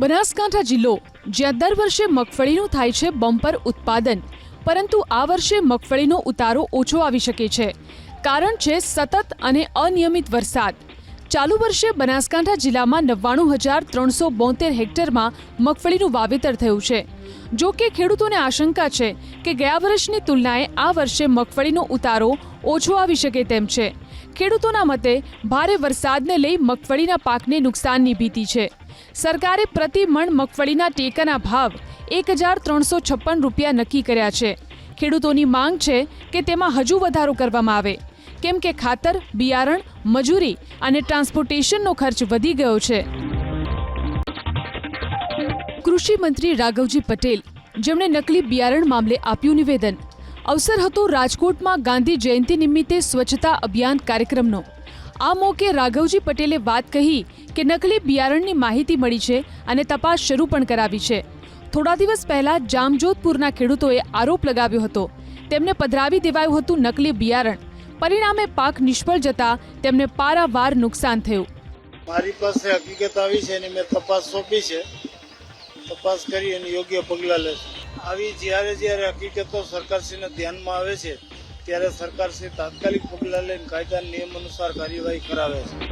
બનાસકાંઠા જિલ્લો, જ્યાં દર વર્ષે મગફળીનું થાય છે બમ્પર ઉત્પાદન. પરંતુ આ વર્ષે મગફળીનો ઉતારો ઓછો આવી શકે છે, કારણ છે સતત અને અનિયમિત વરસાદ. ચાલુ વર્ષે બનાસકાંઠા જિલ્લામાં નવ્વાણું હજાર ત્રણસો બોતેર હેક્ટરમાં મગફળીનું વાવેતર થયું છે. જો કે ખેડૂતોને આશંકા છે કે ગયા વર્ષની તુલનાએ આ વર્ષે મગફળીનો ઉતારો ઓછો આવી શકે તેમ છે. ખેડૂતોના મતે, ભારે વરસાદને લઈ મગફળીના પાકને નુકસાનની ભીતિ છે. સરકારે પ્રતિ મણ મગફળીના ટેકાના ભાવ એક હજાર ત્રણસો છપ્પન રૂપિયા નક્કી કર્યા છે. ખેડૂતોની માંગ છે કે તેમાં હજુ વધારો કરવામાં આવે. કેમ કે ખાતર, બિયારણ, મજૂરી અને ટ્રાન્સપોર્ટેશનનો ખર્ચ વધી ગયો છે. કૃષિ મંત્રી રાઘવજી પટેલ, જેમણે નકલી બિયારણ મામલે આપ્યું નિવેદન અવસર હતો રાજકોટમાં ગાંધી જયંતિ નિમિત્તે સ્વચ્છતા અભિયાન કાર્યક્રમનો. આ મોકે રાઘવજી પટેલે વાત કહી કે નકલી બિયારણની માહિતી મળી છે અને તપાસ શરૂ પણ કરાવી છે. થોડા દિવસ પહેલા જામજોધપુરના ખેડૂતોએ આરોપ લગાવ્યો હતો. તેમને પધરાવી દેવાયું હતું નકલી બિયારણ. પરિણામે પાક નિષ્ફળ જતા તેમને પારાવાર નુકસાન થયું. મારી પાસે હકીકત આવી છે અને મેં તપાસ સોંપી છે. તપાસ કરી અને યોગ્ય પગલાં લેશું. આવી જ્યારે જ્યારે હકીકતો સરકારશ્રીને ધ્યાનમાં આવે છે, ત્યારે સરકારશ્રી તાત્કાલિક પગલાં લઈને કાયદા નિયમ અનુસાર કાર્યવાહી કરાવે છે.